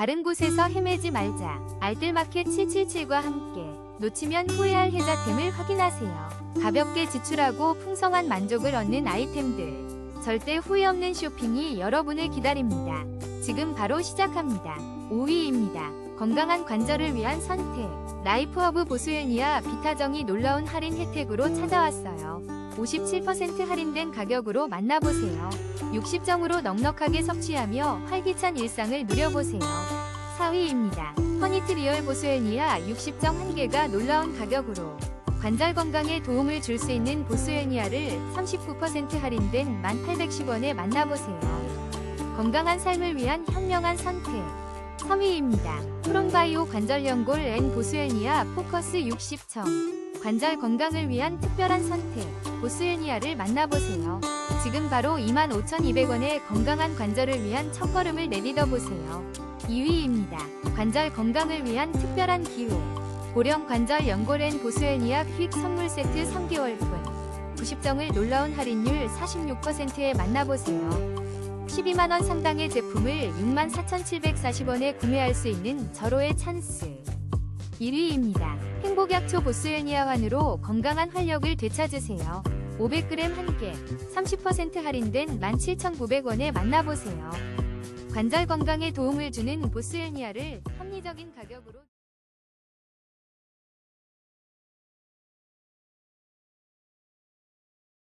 다른 곳에서 헤매지 말자. 알뜰마켓 777과 함께 놓치면 후회할 혜자템을 확인하세요. 가볍게 지출하고 풍성한 만족을 얻는 아이템들. 절대 후회 없는 쇼핑이 여러분을 기다립니다. 지금 바로 시작합니다. 5위입니다. 건강한 관절을 위한 선택. 라이프허브 보수연이와 비타정이 놀라운 할인 혜택으로 찾아왔어요. 57% 할인된 가격으로 만나보세요. 60정으로 넉넉하게 섭취하며 활기찬 일상을 누려보세요. 4위입니다. 허니트리얼 보수연이와 60정 한 개가 놀라운 가격으로 관절 건강에 도움을 줄 수 있는 보스웨니아를 39% 할인된 1,810원에 만나보세요. 건강한 삶을 위한 현명한 선택. 3위입니다. 프롱바이오 관절연골 앤 보스웨니아 포커스 60청. 관절 건강을 위한 특별한 선택. 보스웨니아를 만나보세요. 지금 바로 25,200원의 건강한 관절을 위한 첫걸음을 내딛어 보세요. 2위입니다. 관절 건강을 위한 특별한 기회. 고령 관절 연골앤 보스웨니아 퀵 선물 세트 3개월분 90정을 놀라운 할인율 46%에 만나보세요. 12만원 상당의 제품을 64,740원에 구매할 수 있는 절호의 찬스. 1위입니다. 행복약초 보스웨니아 환으로 건강한 활력을 되찾으세요. 500g 한 개, 30% 할인된 17,900원에 만나보세요. 관절 건강에 도움을 주는 보스웨니아를 합리적인 가격으로